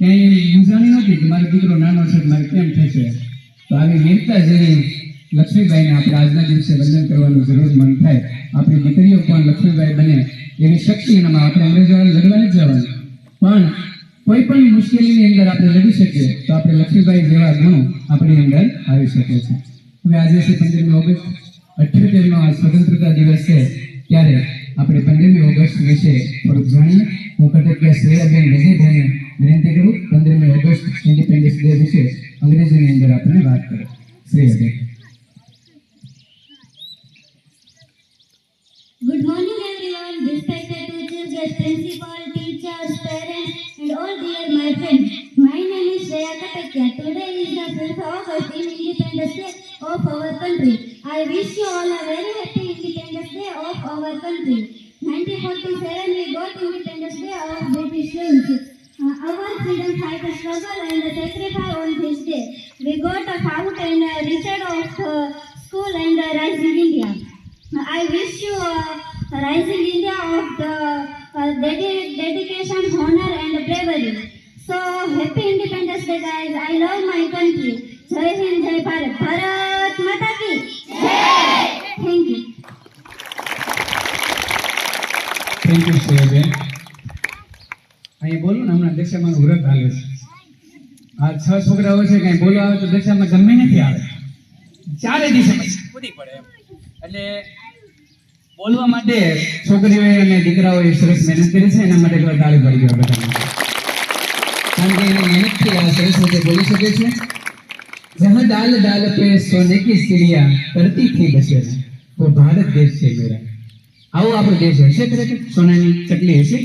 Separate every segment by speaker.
Speaker 1: ક્યાંય મૂંઝાણી નહોતી કે મારો દીકરો નાનો છે, મારે કેમ થશે? તો આવી વીરતા જેવી લક્ષ્મીબાઈને આપણે આજના દિવસે વંદન કરવાનું જરૂર મન થાય. આપણી દીકરીઓ પણ લક્ષ્મીબાઈ બને એવી શક્તિ એનામાં આપણે અંગ્રેજો હારે જ જવાનું પણ કોઈ પણ મુશ્કેલીની અંદર આપણે લડી શકીએ, તો આપણે લક્ષ્મીબાઈ જેવા ગુણો આપણી અંદર આવી શકે છે. હવે આજે છે પંદરમી ઓગસ્ટ. અઠ્યોતેરનો આ સ્વતંત્રતા દિવસ છે. ત્યારે આપણે પંદરમી ઓગસ્ટ વિશે થોડુંક જાણીએ. હું કટકિયા શ્રેયાબેન વિજયભાઈને વિનંતી કરું પંદરમી ઓગસ્ટ ઇન્ડિપેન્ડન્સ ડે વિશે અંગ્રેજીની અંદર આપણે વાત કરો Shreyaben
Speaker 2: Good morning everyone, respected teachers, guest principal, teachers, parents and all dear my friends. My name is Shreya Katakia. Today is the 5th August in Independence Day of our country. I wish you all a very happy Independence Day of our country. 1947 we got Independence Day of British rule. Uh, our freedom fighter struggle and sacrifice on this day. We got a out and uh, reached of uh, school and uh, rising India. I wish you a uh, rising India of the uh, ded dedication, honor and bravery. So happy Independence Day guys. I love my country. Jai Hind, Jai Bharat. Bharat Mata Ki. Jai. Thank you.
Speaker 1: Thank you, sir. અહીં બોલો ને હમણાં દશામાં વ્રત હાલે છે. આ છ છોકરાઓ છે કઈ બોલો આવે તો દશામાં ગમે નથી આવે. ચારે દિશા પૂરી પડે એટલે બોલવા માટે છોકરીઓએ અને દીકરાઓએ સરસ મહેનત કરી છે એના માટે તાળી પડી ગયો બધા કારણ કે એની મહેનતથી આ સરસ રીતે બોલી શકે છે. જહાં દાલ દાલ પે સોને કી સિલિયા કરતી થી બસે તો ભારત દેશ છે મેરા. આવો આપણો દેશ હશે ખરેખર સોનાની ચકલી હશે?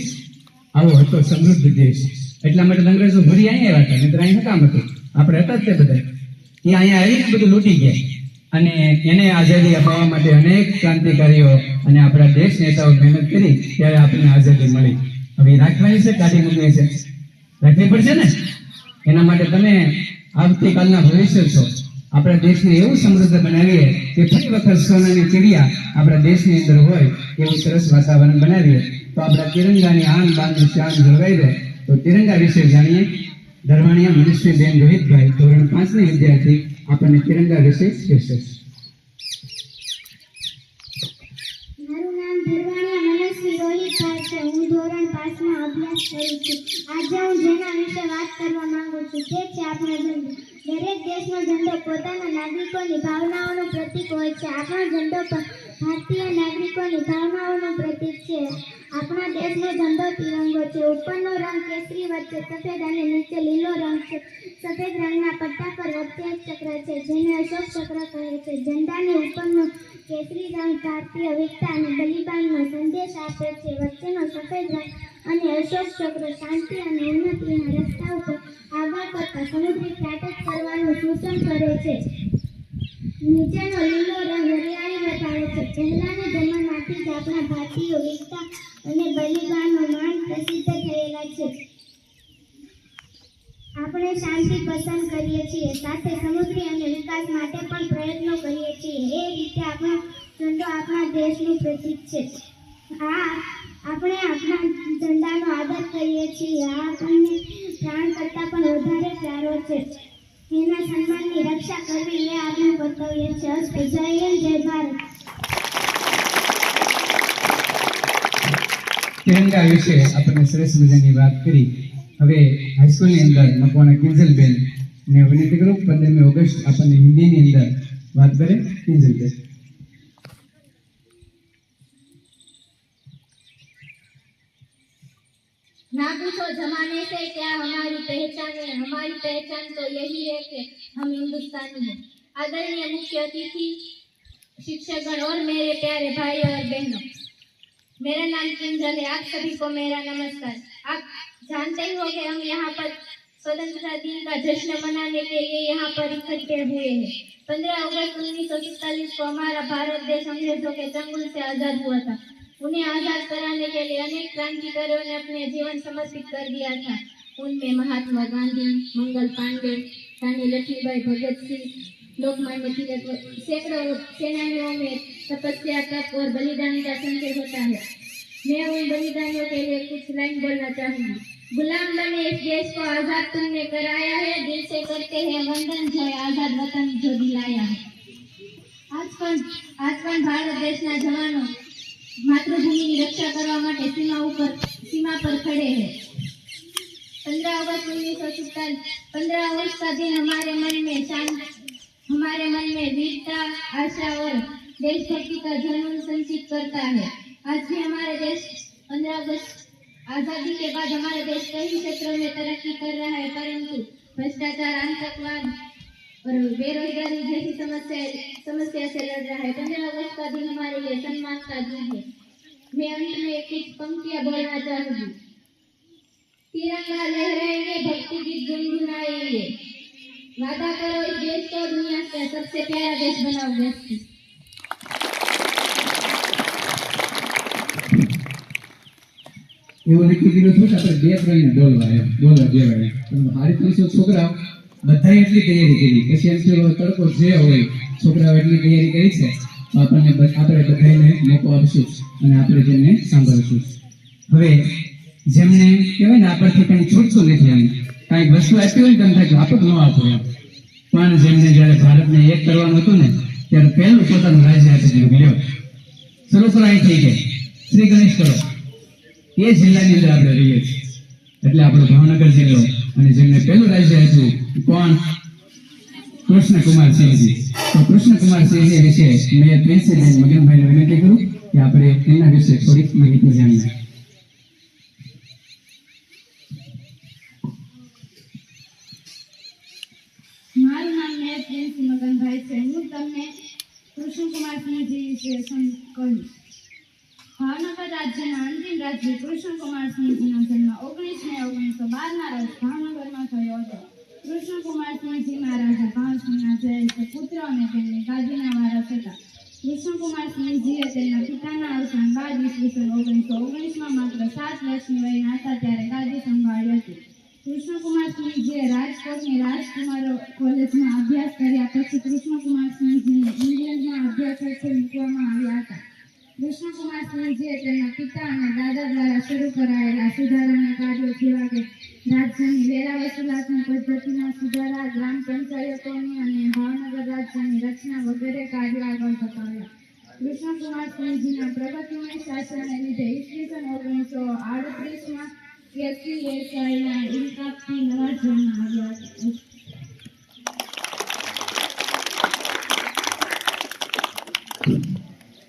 Speaker 1: આવો હતો સમૃદ્ધ દેશ. એટલા માટે અંગ્રેજો ભરી અહીંયા આવ્યા હતા, નહીંતર અહીં કામ હતું. આપણે હતા જ તે બધા. એ અહીંયા આવીને બધું લૂંટી ગયા. અને એને આઝાદી અપાવવા માટે અનેક ક્રાંતિકારીઓ અને આપણા દેશ નેતાઓ મહેનત કરી, ત્યારે આપણને આઝાદી મળી. હવે રાખવાની છે, કાઢી મૂકવી છે. રાખવી પડશે ને? એના માટે તમે આવતીકાલના ભવિષ્ય છો. આપણા દેશને એવું સમૃદ્ધ બનાવીએ કે ફરી વખત સોનાની ચીડિયા આપણા દેશની અંદર હોય, એવું સરસ વાતાવરણ બનાવીએ. તો આપણા તિરંગાની આન બાન શાન જળવાઈ રહે. તો તિરંગા વિશે જાણીએ. ધર્માણીયા બેન રોહિતભાઈ, ધોરણ પાંચની વિદ્યાર્થી, આપણને તિરંગા વિશે કહેશે.
Speaker 2: મારું ધરવાણિયા આજે હું જેના વિશે વાત કરવા માંગુ છું તે છે આપણો દરેક દેશનો ઝંડો પોતાના નાગરિકોની ભાવનાઓનું પ્રતીક હોય છે. આપણો ઝંડો ભારતીય નાગરિકોની ભાવનાઓનું પ્રતીક છે. આપણા દેશનો ઝંડો તિરંગો છે, ઉપરનો રંગ કેસરી વચ્ચે સફેદ અને નીચે લીલો રંગ છે. સફેદ રંગના પટ્ટા પર વચ્ચે ચક્ર છે, જેને અશોક ચક્ર કહે છે. ઝંડાની ઉપરનો કેસરી રંગ ભારતીય વિકતા અને બલિદાનનો સંદેશ આપે છે. વચ્ચેનો સફેદ રંગ અને અશોક ચક્ર શાંતિ અને ઉન્નતિના રસ્તા ઉપર આગળ કરતા સમુદ્રી ત્રાટક કરવાનું સૂચન કરે છે. નીચેનો લીલો રંગ હરિયાળી બતાવે છે. પહેલાના જમાનાથી જ આપણા ભારતીયો વિકતા અને બલિદાનનો માન પ્રસિદ્ધ થયેલા છે. આપણે શાંતિ પસંદ કરીએ છીએ, સાથે સમૃદ્ધિ અને વિકાસ માટે પણ પ્રયત્નો કરીએ છીએ. એ રીતે આપણો ઝંડો આપણા દેશનું પ્રતીક છે. આ આપણે આપણા ઝંડાનો આદર કરીએ છીએ. આ આપણને પ્રાણ કરતાં પણ વધારે પ્યારો છે. એના
Speaker 1: તિરંગા વિશે આપણને સરસ મજાની વાત કરી. હવે હાઈસ્કૂલની અંદર મકવાના કિંજલબેન ને વિનંતી કરું પંદરમી ઓગસ્ટ આપણને હિન્દીની અંદર વાત કરે, કિંજલબેન.
Speaker 3: ना पूछो जमाने से क्या हमारी पहचान है? हमारी पहचान तो यही है कि हम हिंदुस्तानी हैं। आदरणीय मुख्य अतिथि, शिक्षकगण और मेरे प्यारे भाई और बहनों, मेरा नाम किंजल है। आप सभी को मेरा नमस्कार। आप जानते ही हो कि हम यहाँ पर स्वतंत्रता दिन का जश्न मनाने के लिए यहाँ पर इकट्ठे हुए हैं। पंद्रह अगस्त उन्नीस सौ को हमारा भारत देश अंग्रेज़ों के चंगुल से आज़ाद हुआ था। उन्हें आज़ाद कराने के लिए अनेक क्रांतिकारियों ने अपने जीवन समर्पित कर दिया था। उनमें महात्मा गांधी, मंगल पांडे, रानी लक्ष्मीबाई भगत सिंह, लोकमान्य तिलक सैकड़ों सेनानियों में तपस्या, तप और बलिदान का संकेत होता है। मैं उन बलिदानियों के लिए कुछ लाइन बोलना चाहूँगी। गुलाम बने इस देश को आज़ाद तुमने कराया है। दिल से करते हैं वंदन, जय आज़ाद वतन जो दिलाया है। आज कौन आज भारत देश ना जवानों માતૃભૂમિની રક્ષા કરવા માટે સીમા ઉપર સીમા પર खड़े हैं पंद्रह अगस्त उन्नीस सौ सैतालीस पंद्रह अगस्त का दिन हमारे मन में शांत हमारे मन में वीरता आशा और देशभक्ति का जुनून संचित करता है आज भी हमारे देश पंद्रह अगस्त आजादी के बाद हमारा देश कई क्षेत्रों में तरक्की कर रहा है परंतु भ्रष्टाचार आतंकवाद और बेरोजगारी जैसी समस्या समस्या से लड़ रहा है पंद्रह अगस्त का दिन हमारे लिए सम्मान का दिन है मैं अंत में कुछ पंक्तियां बोलना चाहूंगी तिरंगा लहराएंगे भक्ति गीत गुनगुनाएंगे वादा करो इस देश को दुनिया का सबसे प्यारा देश बनाओगे
Speaker 1: એવું નક્કી કર્યું હતું કે આપણે બે ત્રણ બોલવા એમ બોલવા દેવાય પણ મારી ત્રણસો બધાએ એટલી તૈયારી કરી. પછી હવે તડકો જે હોય છોકરાઓ એટલી તૈયારી કરી છે આપણને આપણે બધાને મોકો આપશું અને આપણે તેમને સાંભળશું. હવે જેમને કહેવાય ને, આપણથી કંઈ છૂટતું નથી એમ. કાંઈક વસ્તુ આપી હોય ને તેમ થાય આપો ન આપો એમ. પણ જેમને જ્યારે ભારતને એક કરવાનું હતું ને, ત્યારે પહેલું પોતાનું રાજ્ય આપી દીધું. લ્યો. શરૂ કરો અહીં થઈ ગઈ. શ્રી ગણેશ કરો. એ જિલ્લાની અંદર આપણે રહીએ છીએ. એટલે આપણો ભાવનગર જિલ્લો અને જેમને પહેલું રાજ્ય હતું કોણ કૃષ્ણકુમાર સિંહજી તો કૃષ્ણકુમાર સિંહજી વિશે મેં પ્રિન્સિપલ મગનભાઈને વિનંતી કરું કે આપણે એના વિશે થોડીક માહિતી જાણીએ
Speaker 4: મારું નામ મેં પ્રિન્સી મગનભાઈ છે હું તમને કૃષ્ણકુમાર સિંહજી વિશે સમ- કહીશ ભાવનગર રાજ્યના અંતિમ રાજ્ય કૃષ્ણકુમાર સિંહજીનો જન્મ ઓગણીસ મે ઓગણીસો બારના રોજ ભાવનગરમાં થયો હતો કૃષ્ણકુમાર સિંહજી મહારાજા ભાવસિંહના જયેશ પુત્ર અને તેમની ગાદીના વારસ હતા કૃષ્ણકુમાર સિંહજીએ તેમના પિતાના અવસાન બાદ ઈસવીસન ઓગણીસો ઓગણીસમાં માત્ર સાત વર્ષની વયના હતા ત્યારે ગાદી સંભાળી હતી. કૃષ્ણકુમાર સિંહજીએ રાજકોટની રાજકુમાર કોલેજમાં અભ્યાસ કર્યા પછી કૃષ્ણકુમાર સિંહજીને ઇંગ્લેન્ડમાં અભ્યાસ અર્થે મૂકવામાં આવ્યા હતા. કૃષ્ણકુમાર સિંહજીએ તેમના પિતા અને દાદા દ્વારા શરૂ કરાયેલા સુધારાના કાર્યો જેવા કે રાજ્યની વેરા વસૂલાતની પદ્ધતિના સુધારા, ગ્રામ પંચાયતોની અને ભાવનગર રાજ્યની રચના વગેરે કાર્યો આગળ ધપાવ્યા. કૃષ્ણકુમાર સિંહજીના પ્રગતિમય શાસનને લીધે ઈસવીસન ઓગણીસો આડત્રીસમાં એસી એસઆઈના નવા જન્મ આવ્યા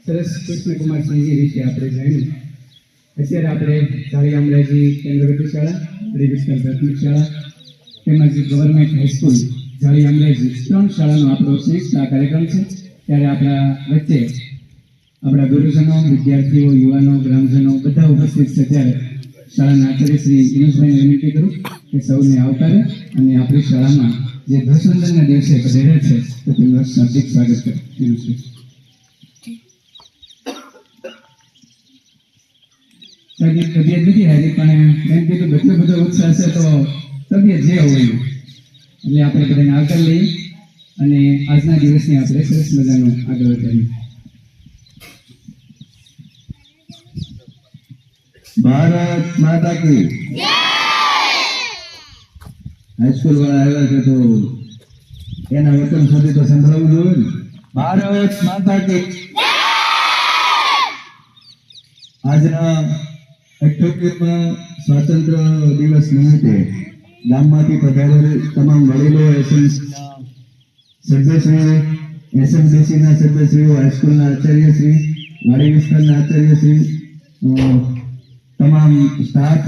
Speaker 1: સરસ કૃષ્ણકુમાર સિંહજી વિશે આપણે જાણ્યું. અત્યારે આપણે જાળી અમરાજી કેન્દ્રગતિ શાળા વિસ્તાર પ્રાથમિક શાળા, તેમજ ગવર્મેન્ટ હાઈસ્કૂલ જાળી અંગ્રેજી ત્રણ શાળાનો આપણો સંયુક્ત આ કાર્યક્રમ છે. ત્યારે આપણા વચ્ચે આપણા ગુરુજનો, વિદ્યાર્થીઓ, યુવાનો, ગ્રામજનો બધા ઉપસ્થિત છે. ત્યારે શાળાના આચાર્ય શ્રી દિનેશભાઈને વિનંતી કરું કે સૌને આવકારે અને આપણી શાળામાં જે ધ્વજવંદનના દિવસે પધાર્યા છે, તો તેમનું હાર્દિક સ્વાગત કરે. સાહેબની તબિયત નથી હારી, પણ એમ કીધું એટલો બધો ઉત્સાહ છે તો તબિયત જે હોય એટલે આપણે બધાને આગળ લઈએ અને આજના દિવસને આપણે સરસ મજાનો આગળ કરીએ
Speaker 5: ભારત માતા કી. હાઈસ્કૂલ વાળા આવ્યા છે તો એના વતન સુધી તો સંભળાવવું જોઈએ ને. ભારત માતા કી. આજના અઠ્યોતેરમાં સ્વાતંત્ર્ય દિવસ નિમિત્તે ગામમાંથી પધારેલ તમામ વડીલો સભ્યશ્રીઓ એસએમડીસીના સભ્યશ્રીઓ, હાઈસ્કૂલના આચાર્યશ્રી, વાડી વિસ્તારના આચાર્યશ્રી તમામ સ્ટાફ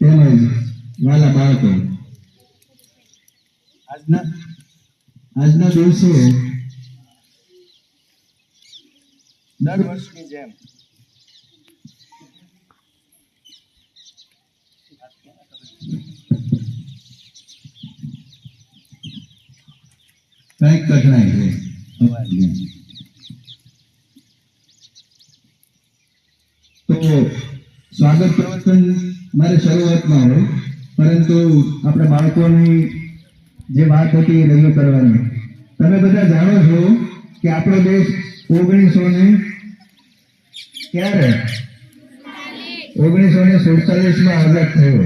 Speaker 5: તેમજ વાલા બાળકો. આજના આજના દિવસે દર વર્ષની જેમ. કંઈક કઠણાઈ છે તો સ્વાગત પ્રવચન મારે શરૂઆતમાં હોય, પરંતુ આપણે બાળકોની જે વાત હતી એ રજૂ કરવાની. તમે બધા જાણો છો કે આપણો દેશ ઓગણીસો ને ક્યારે? ઓગણીસો ને સુડતાલીસમાં આઝાદ થયો.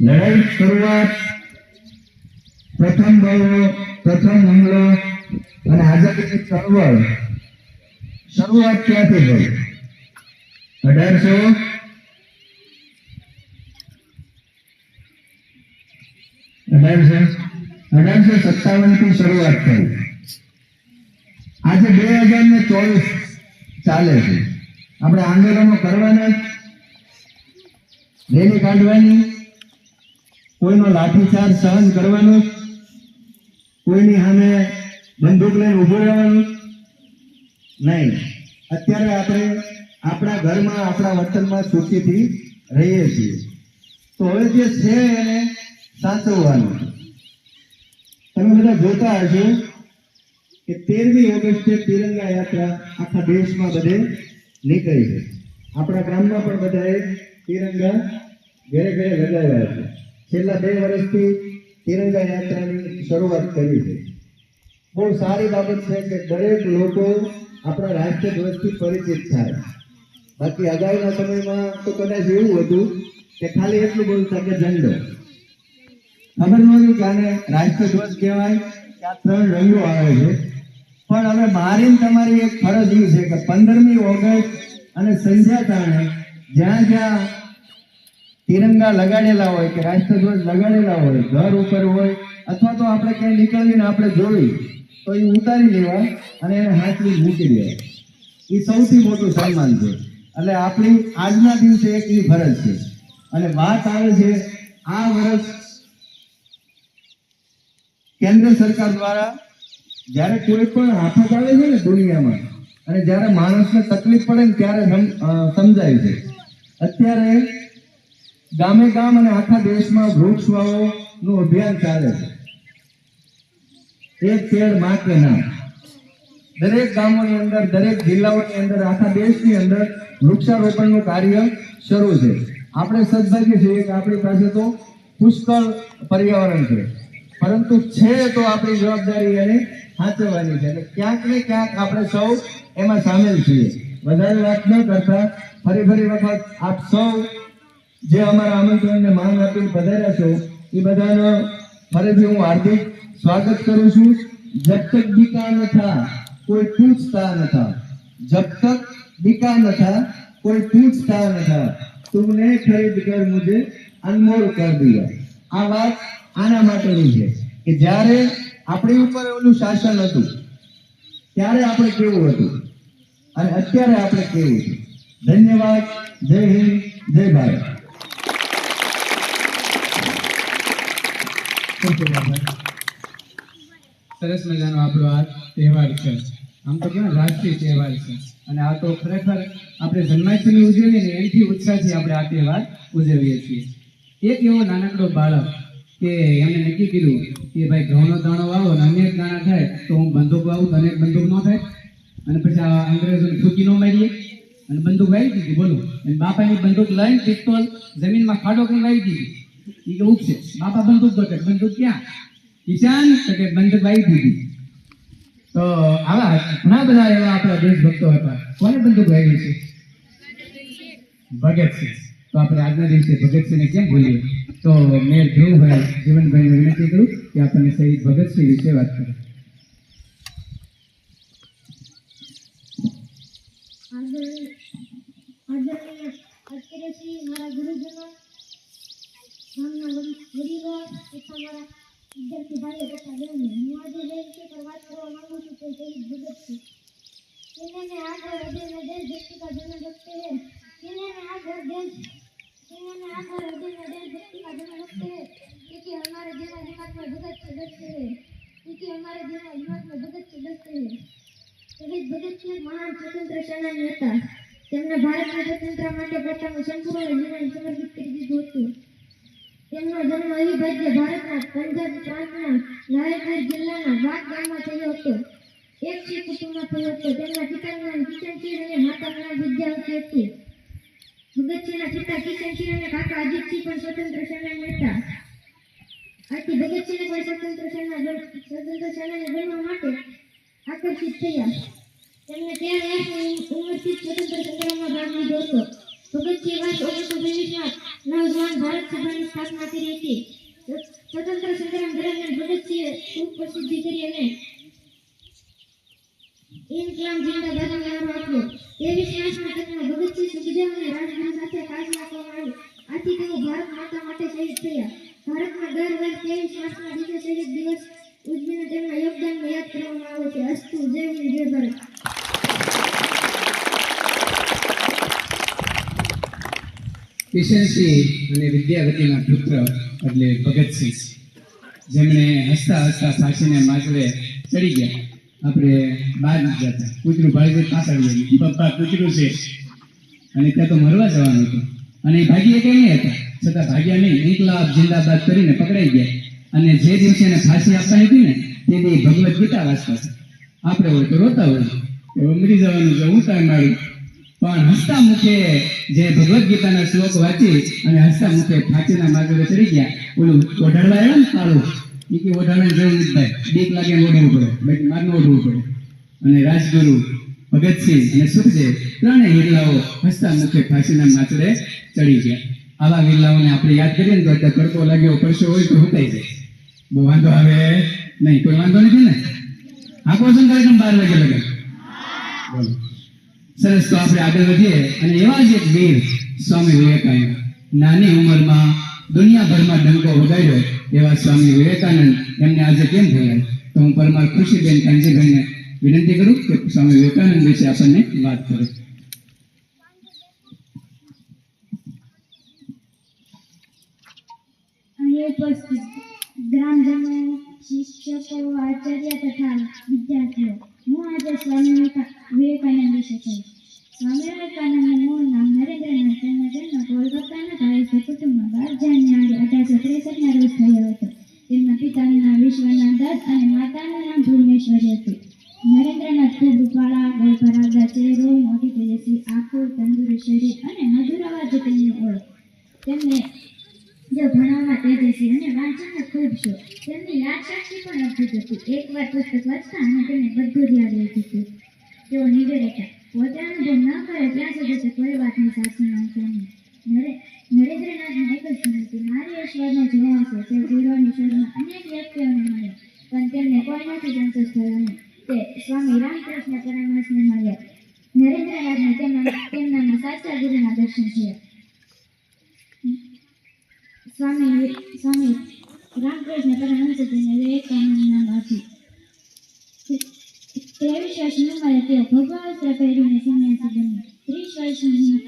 Speaker 5: લડાઈ શરૂઆત પ્રથમ બળવો પ્રથમ હુમલો અને આઝાદીની ચળવળ શરૂઆત ક્યાંથી થઈ? અઢારસો અઢારસો અઢારસો સત્તાવનથી શરૂઆત થઈ. આજે બે હજાર ને ચોવીસ ચાલે છે. આપણે આંદોલનો કરવાના, રેલી કાઢવાની, કોઈનો લાઠીચાર્જ સહન કરવાનો કોઈની સામે બંદૂક લઈને ઊભું રહેવાનું નહીં. અત્યારે આપણે આપણા ઘરમાં, આપણા વતનમાં સુખીથી રહીએ છીએ. તો હવે જે છે એને સાચવવાનું. તમે બધા જોતા હશો કે તેરમી ઓગસ્ટે તિરંગા યાત્રા આખા દેશમાં બધે નીકળી છે. આપણા ગામમાં પણ બધાએ તિરંગા ઘરે ઘરે લગાવ્યા છે. છેલ્લા બે વર્ષથી તિરંગા યાત્રાની શરૂઆત કરી છે. બહુ સારી બાબત છે કે દરેક લોકો આપણા રાષ્ટ્રધ્વજથી પરિચિત થાય. બાકી અગાઉના સમયમાં તો કદાચ એવું હતું કે ખાલી એટલું બોલતા કે ઝંડો. ખબર નહોતી કે આને રાષ્ટ્રધ્વજ કહેવાય કે આ ત્રણ રંગો આવે છે. પણ હવે મારી તમારી એક ફરજ એ છે કે પંદરમી ઓગસ્ટ અને સંધ્યા તાણે જ્યાં જ્યાં તિરંગા લગાડેલા હોય કે રાષ્ટ્રધ્વજ લગાડેલા હોય, ઘર ઉપર હોય, અથવા તો આપણે ક્યાંય નીકળીને આપણે જોઈ, તો એ ઉતારી લેવા અને એને હાથની મૂકી દેવા. એ સૌથી મોટું સન્માન છે. એટલે આપણી આજના દિવસે એક એ ફરજ છે. અને વાત આવે છે, આ વર્ષ કેન્દ્ર સરકાર દ્વારા જ્યારે કોઈ પણ આફત આવે છે ને દુનિયામાં, અને જ્યારે માણસને તકલીફ પડે ને ત્યારે સમજાય છે. અત્યારે ગામે ગામ અને આખા દેશમાં વૃક્ષ વાવોનું અભિયાન ચાલે છે. એક પેડ માત્ર ના દરેક ગામોની અંદર, દરેક જિલ્લાઓની અંદર, આખા દેશની અંદર વૃક્ષારોપણનું કાર્ય શરૂ છે. આપણે સદભાગ્ય છીએ કે આપણી પાસે તો પુષ્કળ પર્યાવરણ છે. પરંતુ છે તો આપણી જવાબદારી એને સાચવવાની છે અને ક્યાંક ને ક્યાંક આપણે સૌ એમાં સામેલ છીએ. વધારે વાત ન કરતા, ફરી ફરી વખત આપ સૌ જે અમારા આમંત્રણને માન આપીને પધાર્યા છો, એ બધાનો ફરીથી હું હાર્દિક સ્વાગત કરું છું. જબ તક બીકા ન કોઈ પૂછતા ન થા જબ તક બીકા ન થા કોઈ પૂછતા ન થા તુમને ખરીદ કર મુજે અનમોલ કર દિયા. આ વાત આના માટેની છે કે જ્યારે આપણી ઉપર ઓલું શાસન હતું, ત્યારે આપણે કેવું હતું? અને અત્યારે આપણે કેવું છે? ધન્યવાદ. જય હિન્દ. જય ભારત.
Speaker 1: સરસ મજાનો આપણો આ તહેવાર છે. આમ તો કેવા રાષ્ટ્રીય તહેવાર છે. અને આ તો ખરેખર આપણે જન્માષ્ટમી ઉજવીએ ને એનાથી ઉત્સાહથી આપણે આ તહેવાર ઉજવીએ છીએ. એક એવો નાનકડો બાળક કે એમણે નક્કી કર્યું કે ભાઈ ઘઉંનો દાણો વાવો ને અનેક દાણા થાય તો હું બંદૂક વાવું તો અનેક બંદૂક ન થાય. અને પછી આ અંગ્રેજોને ફૂકી ન મારીએ. અને બંદૂક વાવી દીધી, બોલો. અને બાપાની બંદૂક લઈને પિસ્તોલ જમીનમાં ખાડો કરીને વાવી દીધી. એ કે ઉપસે બાપા બંદૂક ગોતે બંદૂક ક્યાં કિસાન તો કે બંદૂક વાવી દીધી તો આવા ઘણા બધા એવા આપણા દેશભક્તો હતા કોને બંદૂક વાવી છે ભગતસિંહ તો આપણે આજના દિવસે ભગતસિંહને કેમ ભૂલીએ તો મેં ધ્રુવભાઈ જીવનભાઈને વિનંતી કરું કે આપણને શહીદ ભગતસિંહ વિશે વાત કરે
Speaker 6: આદરણીય આદરણીય અત્યારે શ્રી મારા ગુરુજનો ગામના વડી- વડીલો તથા મારા વિદ્યાર્થી ભાઈઓ તથા બહેનો હું આજે જે વિષય પર વાત કરવા માંગુ છું તે શહીદ ભગતસિંહ सीने में आग और हृदय में देश भक्ति का जन्म रखते हैं सीने में आग और देश सीने में आग और हृदय में देश भक्ति का जन्म रखते हैं क्योंकि हमारे जीवन दिमाग में भगत से बसते हैं क्योंकि हमारे जीवन दिमाग में भगत से बसते हैं શહીદ ભગતસિંહ મહાન સ્વતંત્ર સેનાની હતા તેમણે ભારતના સ્વતંત્ર માટે પોતાનું સંપૂર્ણ જીવન સમર્પિત કરી દીધું હતું તેમનો જન્મ અવિભાજ્ય ભારતના પંજાબ પ્રાંતના લાયકપુર જિલ્લાના વાઘ ગામમાં થયો હતો. એક શીખ કુટુંબમાં થયો હતો. તેમના પિતાનું નામ કિશનસિંહ અને માતાનું નામ વિદ્યાવતી હતી. ભગતસિંહના પિતા કિશનસિંહ અને કાકા અજીતસિંહ પણ સ્વતંત્ર સેનાની હતા આથી ભગતસિંહને પણ સ્વતંત્ર સેના સ્વતંત્ર સેનાને બનવા માટે આકર્ષિત થયા. તેમણે તેર વર્ષની ઉંમરથી સ્વતંત્ર સંગ્રામમાં ભાગ લીધો હતો.
Speaker 3: ભગતસિંહ વર્ષ ઓગણીસો ભારત સભાની સ્થાપના કરી હતી સ્વતંત્ર સંગ્રામ દરમિયાન ભગતસિંહે ખૂબ પ્રસિદ્ધિ કરી અને ત્રેવીસ માર્ચના તેમને ભગતસિંહ સુખદેવ અને રાજગુરુ સાથે કાજ નાખવામાં આવ્યું આથી તેઓ ભારત માતા માટે શહીદ થયા. ભારતમાં દર વર્ષ ત્રેવીસ માર્ચના દિવસે દિવસ ઉજવીને તેમના યોગદાનને યાદ કરવામાં આવે છે. અસ્તુ, જય જય ભારત.
Speaker 1: કિશનસિંહ અને વિદ્યાવતીના પુત્ર એટલે ભગતસિંહ. જેમણે હસતા હસતા ફાંસીને માથે ચડી ગયા. આપણે બહાર ગયા હતા. કૂતરું ભાઈ પાછળ ગયું. પપ્પા કૂતરું છે. અને ત્યાં તો મરવા જવાનું હતું. અને ભાગી કે નહીં હતા. છતાં ભાગ્યા નહીં. ઇન્કલાબ જિંદાબાદ કરીને પકડાઈ ગયા. અને જે દિવસે એને ફાંસી આપવાની હતી ને, તે દી ભગવદ્ ગીતા વાંચતા હતા. આપણે હોય તો રોતા હોય. કે મરી જવાનું છે. હું કાંઈ મારું. પણ હસતા મુખે જે ભગવદ્ ગીતાના શ્લોક વાંચી અને હસતા મુખે ફાંસીના માર્ગે ચડી ગયા, ઓલું ઓઢાડવા આવ્યો ને સારું એ કે ઓઢાડવાની જરૂર નથી થાય બીક લાગે ઓઢવું પડે. બાકી મારને ઓઢવું પડે. અને રાજગુરુ, ભગતસિંહ અને સુખદેવ ત્રણેય વીરલાઓ હસતા મુખે ફાંસીના માચડે ચડી ગયા. આવા વીરલાઓને આપણે યાદ કરીએ ને તો અત્યારે તડકો લાગ્યો, પરસો હોય તો હુકાઈ જાય. બહુ વાંધો આવે નહીં, કોઈ વાંધો નથી ને? આ ક્વેશ્ચન કાર્યક્રમ બાર વાગે લગે બોલો. સરસ તો આપણે આગળ વધીએ. અને એવા જ એક વીર સ્વામી વિવેકાનંદ. નાની ઉંમરમાં દુનિયાભરમાં ડંકો વગાડ્યો એવા સ્વામી વિવેકાનંદ એમને આજે કેમ થયા? તો હું પરમાર ખુશીબેન કાંજીભાઈને વિનંતી કરું કે સ્વામી વિવેકાનંદ વિશે આપણને વાત કરે.
Speaker 6: ઉપસ્થિત ગ્રામજનો, શિક્ષકો, આચાર્ય તથા વિદ્યાર્થીઓ. હું આજે સ્વામી વિવેકા- વિવેકાનંદ વિશે કહીશ. સ્વામી વિવેકાનંદનું મૂળ નામ નરેન્દ્રનાથ તેમનો જન્મ કોલકાતાના ભાઈ કુટુંબમાં બાર જાન્યુઆરી અઢારસો ત્રેસઠના રોજ થયો હતો. તેમના પિતાનું નામ વિશ્વનાથ દાસ અને માતાનું નામ ભુવનેશ્વરી હતું. નરેન્દ્રનાથ ખૂબ રૂપાળા ભરાવતા ચહેરો, મોટી તેજસ્વી આંખો, તંદુરસ્ત શરીર અને મધુર અવાજ તેમની ઓળખ. તેમને જો ભણાવવા તેજસ્વી અને વાંચનનો ખૂબ શોખ. તેમની યાદશક્તિ પણ અદ્ભુત હતી. એકવાર પુસ્તક વાંચતા અને તેને બધું જ યાદ રહેતું હતું તેઓ નીડર હતા પોતે અનુભવ ન કરે ત્યાં સુધી તે કોઈ વાતને સાચી માનતા નહીં નરે નરેન્દ્રનાથને એક જ થયું હતું મારી ઈશ્વરને જોવા છે તે ગુરુઓની શોધમાં અનેક વ્યક્તિઓને મળ્યા પણ તેમને કોઈનાથી સંતોષ થયો નહીં તે સ્વામી રામકૃષ્ણ પરમહંસને મળ્યા નરેન્દ્રનાથને તેમના તેમનામાં સાચા ગુરુના દર્શન થયા સ્વામી સ્વામી રામકૃષ્ણ પરમહંસ તેને વિવેકાનંદ નામ આપ્યું ત્રેવીસ વર્ષની ઉંમરે તેઓ ભગવસ્ત્ર પહેરીને સંન્યાસી બન્યા ત્રીસ વર્ષની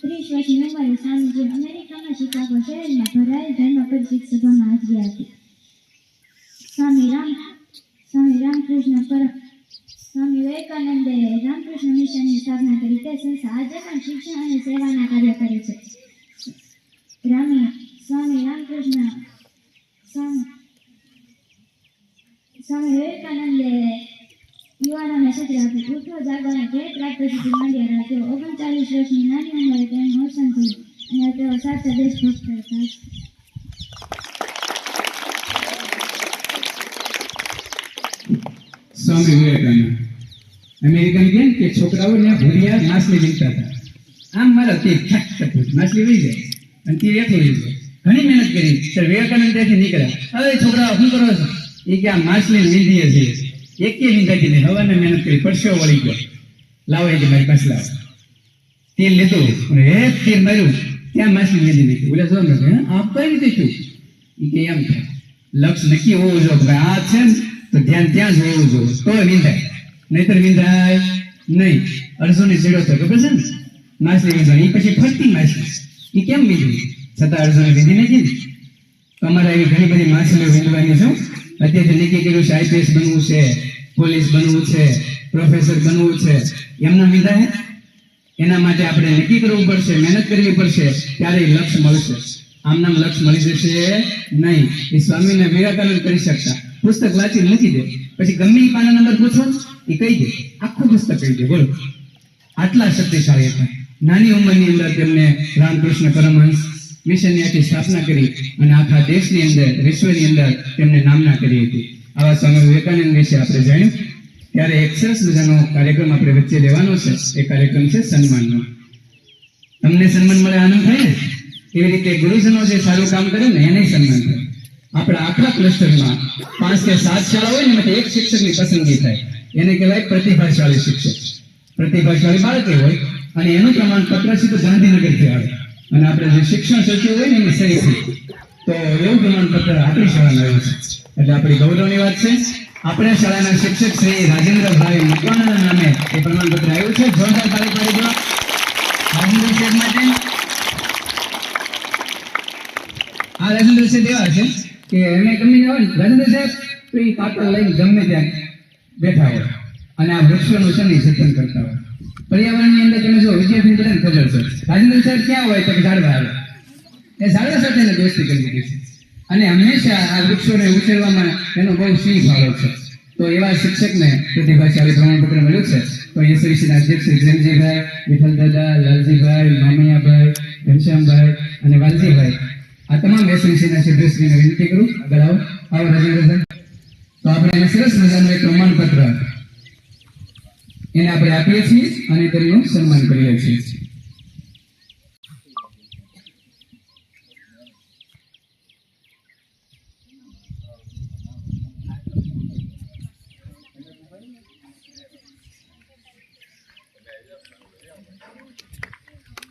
Speaker 6: ત્રીસ વર્ષની ઉંમરે સ્વામીજી અમેરિકાના શિકાગો શહેરમાં ભરાયેલ ધર્મ પરિષદ સભામાં હાજરી આપી સ્વામી રામ સ્વામી રામકૃષ્ણ પર સ્વામી વિવેકાનંદે રામકૃષ્ણ મિશનની સ્થાપના કરી તે સંસ્થા આજે પણ શિક્ષણ અને સેવાના કાર્ય કરે છે. રામી સ્વામી રામકૃષ્ણ સ્વામી વિવેકાનંદે યુવાનોને સત્ર આપ્યું, ઉઠો, જાગો અને ભેટ રાત સુધી માંડ્યા રહ્યા તેઓ ઓગણચાલીસ વર્ષની નાની ઉંમરે તેમનું અવસાન થયું અને તેઓ સાચા દેશભક્ત હતા.
Speaker 1: સ્વામી વિવેકાનંદ અમેરિકન કેમ કે છોકરાઓ ત્યાં ભૂરિયા માછલી વીકતા હતા. આમ મારા તે ઠક માછલી વહી જાય. અને તે એક રહી જાય. ઘણી મહેનત કરી. ત્યારે વિવેકાનંદ ત્યાંથી નીકળ્યા. હવે છોકરાઓ, શું કરો છો? એ કે આ માછલી લીધી હશે. એકે વીંધાતી નહીં. હવાને મહેનત કરી પરસેવો વળી ગયો. લાવો એ મારી પાસે લાવો. તેલ લીધું. અને હે તેલ માર્યું. ત્યાં માછલી લીધી નીકળી. બોલે, શું નથી આ કઈ રીતે શું એ કે એમ થાય. લક્ષ નક્કી હોવું જોઈએ. આ છે ને તો ધ્યાન ત્યાં જ હોવું જોઈએ. તો વિંધાય નહીતર વિંધાય નહીં. અડસોની સીડો થયો ખબર છે ને? માછલી વિંધાય એ પછી ફરતી માછલી. એ કેમ વિંધી છતાં અડસોને વિંધી નથી ને. તમારે એવી ઘણી બધી માછલીઓ વિંધવાની છે. અત્યારે નક્કી કર્યું છે, આઈપીએસ બનવું છે, પોલીસ બનવું છે, પ્રોફેસર બનવું છે. એમના વિંધાય એના માટે આપણે નક્કી કરવું પડશે, મહેનત કરવી પડશે, ત્યારે લક્ષ્ય મળશે. આમ નામ લક્ષ્ય મળી જશે નહીં. એ સ્વામીને વિવેકાનંદ કરી શકતા. પુસ્તક વાંચીને લખી દે. પછી ગમે એ પાના નંબર પૂછો એ કહી દે. આખું પુસ્તક કહી દે. બોલો. આટલા શક્તિશાળી હતા. નાની ઉંમરની અંદર તેમને રામકૃષ્ણ પરમહંસ મિશનની આખી સ્થાપના કરી અને આખા દેશની અંદર, વિશ્વની અંદર તેમને નામના કરી હતી. આવા સ્વામી વિવેકાનંદ વિશે આપણે જાણ્યું. ત્યારે એક સરસ મજાનો કાર્યક્રમ આપણે વચ્ચે લેવાનો છે. એ કાર્યક્રમ છે સન્માનનો. તમને સન્માન મળે આનંદ થાય ને? એવી રીતે ગુરુજનો જે સારું કામ કરે ને, એને સન્માન થાય. આપણા આખા ક્લસ્ટરમાં પાંચ કે સાત શાળા હોય ને એમાંથી એક શિક્ષકની પસંદગી થાય. એને કહેવાય પ્રતિભાશાળી શિક્ષક. પ્રતિભાશાળી બાળક હોય અને એનું પ્રમાણપત્ર સીધું ગાંધીનગરથી આવે. અને આપણે જે શિક્ષણ સચિવ હોય ને એની સહીથી તો એવું પ્રમાણપત્ર આપણી શાળામાં આવ્યું છે. એટલે આપણી ગૌરવની વાત છે. આપણા શાળાના શિક્ષક શ્રી રાજેન્દ્રભાઈ મકવાણાના નામે એ પ્રમાણપત્ર આવ્યું છે. જોરદાર તાળી પાડી દો રાજેન્દ્ર માટે. આ રાજેન્દ્ર સાહેબ એવા છે. કે એને ગમે હોય સાહેબ, તો એ પાટણ લઈને ગમે ત્યાં બેઠા હોય. અને આ વૃક્ષોનું છે ને જતન કરતા હોય. પર્યાવરણની અંદર તમે જો વિદ્યાર્થી ખબર છે. રાજેન્દ્ર સાહેબ ક્યાં હોય તો ઝાડવા આવે. એ ઝાડવા સાથે દોસ્તી કરી દીધી છે. અને હંમેશા આ વૃક્ષોને ઉછેરવામાં એનો બહુ સિંહ ફાળો છે. તો એવા શિક્ષકને પ્રતિભાશાળી પ્રમાણપત્ર મળ્યું છે. તો એસવીસીના અધ્યક્ષ જયંતિભાઈ વિઠ્ઠલ દાદા, લાલજીભાઈ, મામિયાભાઈ, ઘનશ્યામભાઈ અને વાલજીભાઈ આ તમામ એસવીસીના સભ્યશ્રીને વિનંતી કરું. આગળ આવો. આવો રાજેન્દ્રભાઈ તો આપણે એને સરસ મજાનું એક પ્રમાણપત્ર એને આપણે આપીએ છીએ અને તેનું સન્માન કરીએ છીએ.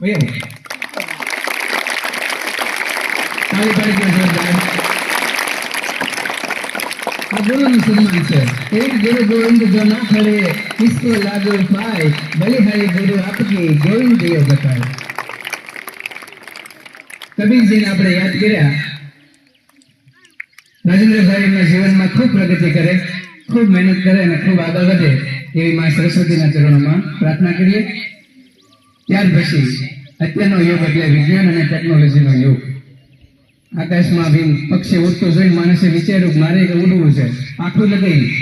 Speaker 1: ઓય. તાળી પાડી દો જોરદાર. આ ગુરુનું સન્માન છે એક ગુરુ ગોવિંદ જો ના ખડે કિસકો લાગો પાય બલિહારી ગુરુ આપકી ગોવિંદ દિયો બતાય કબીરજીને આપણે યાદ કર્યા. રાજેન્દ્રભાઈ એમના જીવનમાં ખૂબ પ્રગતિ કરે, ખૂબ મહેનત કરે અને ખૂબ આગળ વધે એવી માં સરસ્વતીના ચરણોમાં પ્રાર્થના કરીએ. ત્યાર પછી અત્યારનો યુગ એટલે વિજ્ઞાન અને ટેકનોલોજીનો યુગ. આકાશમાં ભીમ પક્ષી ઉડતું જોઈ માણસે વિચાર્યું મારે ઉડવું છે. આખું લગાવી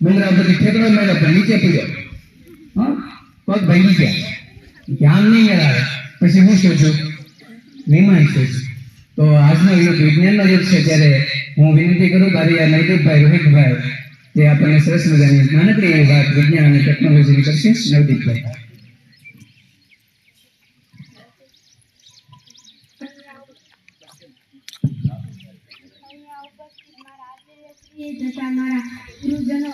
Speaker 1: ડુંગરા બધી ઠેકડો મેળો પણ નીચે પીડ્યો. પગ ભાઈ ગયા. ધ્યાન નહીં મેળાવે. પછી હું સોચું વિમાન સોચું તો આજનો યુગ વિજ્ઞાનનો યુગ છે, ત્યારે હું વિનંતી કરું બારીયા નવદીપભાઈ, રોહિતભાઈ તે આપણને સરસ મજાની નાનકડી એવી વાત વિજ્ઞાન અને ટેકનોલોજીની કરશે, નવદીપભાઈ.
Speaker 7: તથા મારા ગુરુજનો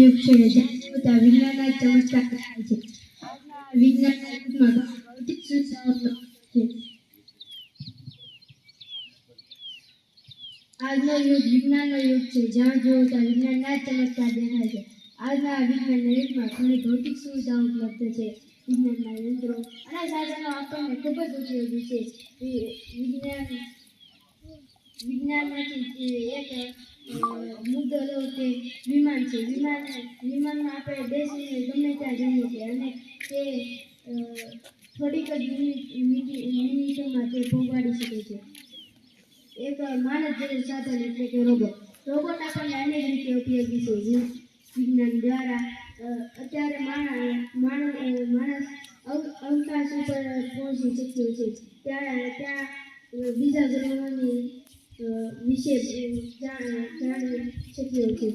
Speaker 7: યુગ છે જ્યાં વિજ્ઞાનના યુગમાં ભૌતિક યુગ વિજ્ઞાનનો યુગ છે. જ્યાં જોવો ત્યાં વિજ્ઞાનના ચમત્કાર દેખાય છે. આજના વિજ્ઞાનના યુગમાં ઘણી ભૌતિક સુવિધાઓ ઉપલબ્ધ છે. વિજ્ઞાનના યંત્રો અને સાધનો આપણને ખૂબ જ ઉપયોગી છે. વિજ્ઞાન, વિજ્ઞાનમાંથી એક મુદ્દો લો કે વિમાન છે. વિમાન, વિમાનમાં આપણે બેસીને ગમે ત્યાં જઈએ છીએ અને તે થોડીક જ મિનિ- મિનિટોમાં તે પહોંચાડી શકે છે. એક માનવ જેવું સાધન એટલે કે રોબોટ. રોબોટ આપણને અનેક રીતે ઉપયોગી છે. વિજ્ઞાન દ્વારા અ, અત્યારે માણસ માણસ માણસ અવ- અવકાશ ઉપર પહોંચી શક્યો છે. ત્યાં ત્યાં અ, બીજા ગ્રહોની અ, વિશે જાણ જાણી શક્યો છે.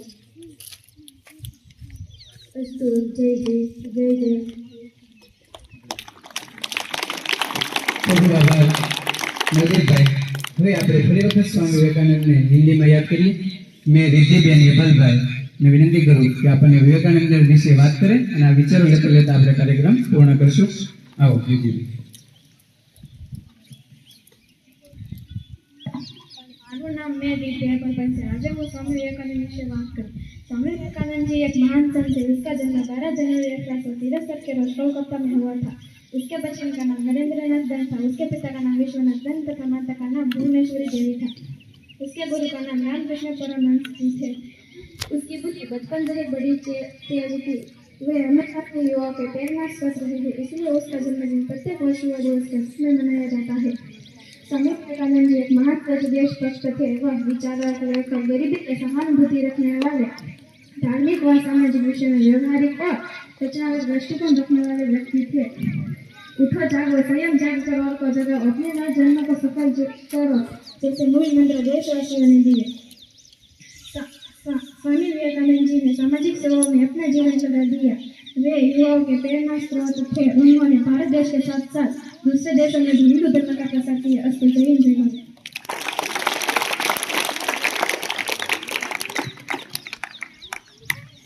Speaker 7: અસ્તુ જય જય જય જય.
Speaker 1: ખૂબ ખૂબ આભાર નવદીપભાઈ હવે આપણે ફરી વખત સ્વામી વિવેકાનંદને હિન્દીમાં યાદ કરીએ. મેં રિદ્ધિબેન યભલભાઈ ને વિનંતી કરું કે આપણને વિવેકાનંદ વિશે વાત કરે અને આ વિચારો લેતા લેતા આપણે કાર્યક્રમ પૂર્ણ કરશું આવો રિદ્ધિબેન
Speaker 8: મારું નામ મેં દિવ્યા પરપંચ છે આજે હું સ્વામી વિવેકાનંદ વિશે વાત કરું स्वामी विवेकानंद जी एक महान संत थे उसका जन्म बारह जनवरी अठारह सौ तिरसठ के रोज कोलकाता में हुआ था उसके बचपन का नाम नरेंद्र नाथ दत्त था उसके पिता का नाम विश्वनाथ दत्त तथा माता का नाम भुवनेश्वरी देवी था उसके गुरु का नाम रामकृष्ण परमहंस जी थे उसकी बुद्धि बचपन से ही बड़ी तेज थी। वे हमेशा अपने युवा के प्रेरणा स्रोत रहे हैं, इसलिए उसका जन्मदिन प्रत्येक वर्ष युवा दिवस के रूप में मनाया जाता है। स्वामी विवेकानंद जी एक महान देश भक्त थे, वह विचारक लेखक गरीबी के सहानुभूति रखने वाले, धार्मिक व सामाजिक विषय में व्यवहारिक और रचनात्मक दृष्टिकोण रखने वाले व्यक्ति थे।
Speaker 4: उठो, जागो स्वयं जाग कर को जगह अपने न जन्म को सफल करो, जैसे मूल मंत्र देशवासियों ने दिए। स्वामी विवेकानंद जी ने सामाजिक सेवाओं में अपना जीवन लगा दिया वे युवाओं के प्रेरणा स्रोत थे उन्होंने भारत देश के साथ साथ दूसरे देशों में भी हिंदू धर्म का प्रसार किया अस्तु जय हिंद जय भारत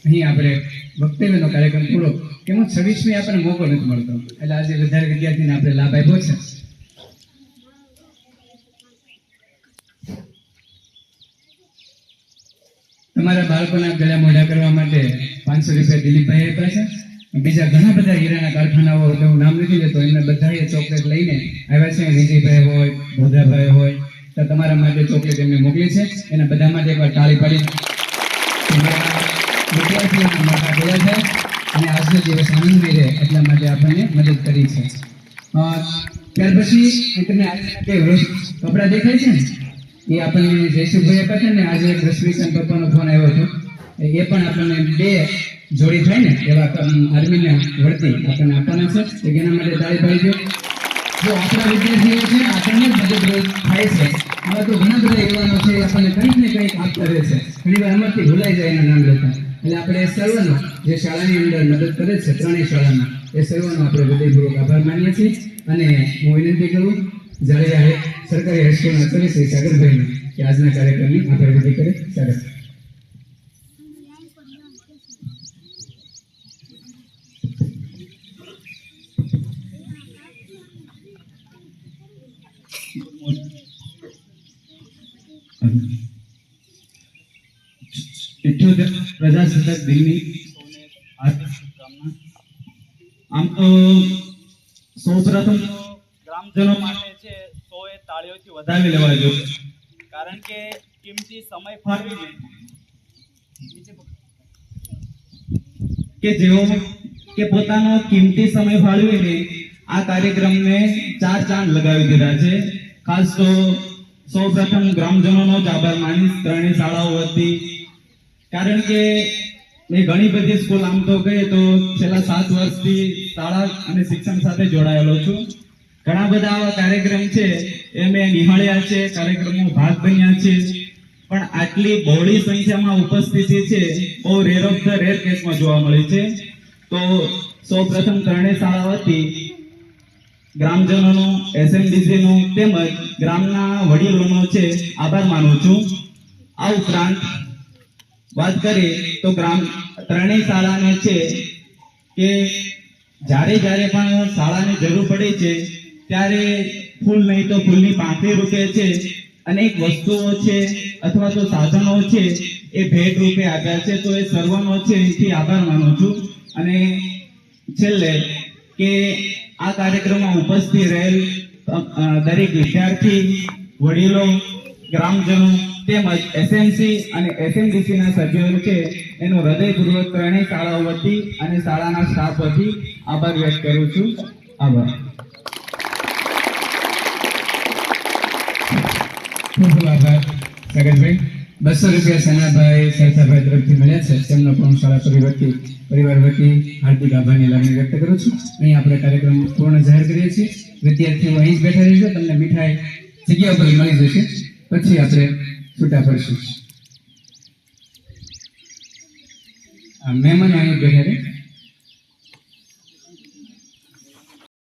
Speaker 1: અહીં આપણે વક્તવ્યનો કાર્યક્રમ પૂરો એમાં છવ્વીસમી આપણને મોકો નથી મળતો એટલે આજે વધારે વિદ્યાર્થીને આપણે લાભ આપ્યો છે તમારા બાળકોના ગળા મોઢા કરવા માટે પાંચસો રૂપિયા દિલીપભાઈ આપ્યા છે. બીજા ઘણા બધા હીરાના કારખાનાઓ એટલે હું નામ નથી લેતો, એમને બધાએ ચોકલેટ લઈને આવ્યા છે. વિજયભાઈ હોય ભોધાભાઈ હોય, તો તમારા માટે ચોકલેટ એમને મોકલી છે. એના બધા માટે એકવાર તાળી પાડી વિદ્યાર્થીઓના મોટા ગયા અને આજનો દિવસ આનંદમય રહે એટલા માટે આપણને મદદ કરી છે. ત્યાર પછી તમને કપડાં દેખાય છે ને? એ આપણને જયસુભાઈ છે ને, આજે રશ્મિકાંત પપ્પાનો ફોન આવ્યો હતો એ પણ આપણને બે જોડી થાય ને, એવા આર્મીને વળતી આપણને આપવાના છે. એના માટે તાળી ભાઈ જો આપણા વિદ્યાર્થીઓ છે, આપણને મદદરૂપ થાય છે. આવા તો ઘણા બધા યુવાનો છે આપણને કંઈક ને કંઈક આપતા રહે છે. ઘણી વાર અમારથી ભૂલાઈ જાય એના નામ લેતા. એટલે આપણે સર્વનો, જે શાળાની અંદર મદદ કરે છે, ત્રણેય શાળામાં, એ સર્વનો આપણે હૃદયપૂર્વક આભાર માનીએ છીએ. અને હું વિનંતી કરું આ સરકારી હાઈસ્કૂલના કરે શ્રી સાગરભાઈને કે આજના કાર્યક્રમની વિધિ કરે.
Speaker 9: સાગર પ્રજાસત્તાક દિનની આમ તો સૌ પ્રથમ ગ્રામજનો માટે છે તાળીઓથી વધાવી લેવા જોઈએ કારણ કે કિંમતી સમય ફાળવીને કે જેઓ કે પોતાનો કિંમતી સમય ફાળવીને આ કાર્યક્રમને ચાર ચાંદ લગાવી દીધા છે. ખાસ તો સૌ પ્રથમ ગ્રામજનોનો જ આભાર માનીશ ત્રણેય શાળાઓ વતી. કારણ કે મેં ઘણી બધી સ્કૂલ, આમ તો કહીએ તો છેલ્લા સાત વર્ષથી શાળા અને શિક્ષણ સાથે જોડાયેલો છું. ઘણા બધા આવા કાર્યક્રમ છે, એ મેં નિહાળ્યા છે કાર્યક્રમો ભાગ બન્યા છે. પણ આટલી બહોળી સંખ્યામાં ઉપસ્થિતિ છે, બહુ રેર ઓફ ધ રેર કેસમાં જોવા મળે છે. તો સૌ પ્રથમ શાળા વતી ગ્રામજનોનો એસએમડીસીનો તેમજ ગ્રામના વડીલોનો છે, આભાર માનું છું. આ ઉપરાંત વાત કરીએ તો ગ્રામ, ત્રણેય શાળાને છે કે જ્યારે જ્યારે પણ શાળાની જરૂર પડે છે ત્યારે ફૂલ નહીં તો ફૂલની પાંખડી રૂપે છે. અનેક વસ્તુઓ છે અથવા તો સાધનો છે એ ભેટ રૂપે આપ્યા છે. તો એ સર્વનો છે. એથી આભાર માનું છું. અને છેલ્લે કે આ કાર્યક્રમમાં ઉપસ્થિત રહેલ દરેક વિદ્યાર્થી, વડીલો, ગ્રામજનો તેમજ એસએમસી અને એસએમડીસીના સભ્યો છે એનો હૃદયપૂર્વક ત્રણેય શાળાઓ વતી અને શાળાના સ્ટાફ વતી આભાર વ્યક્ત કરું છું. આભાર.
Speaker 1: ખૂબ સાગરભાઈ બસો રૂપિયા સનાભાઈ સરસાભાઈ તરફથી મળ્યા છે. તેમનો પણ શાળા પરિવાર પરિવાર વતી હાર્દિક આભારની લાગણી વ્યક્ત કરું છું. અહીં આપણે કાર્યક્રમ પૂર્ણ જાહેર કરીએ છીએ. વિદ્યાર્થીઓ અહીં જ બેઠા રહેશે તમને મીઠાઈ જગ્યા ઉપર મળી જશે. પછી આપણે છૂટા પડશું. મહેમાનો અહીં બેઠા રહે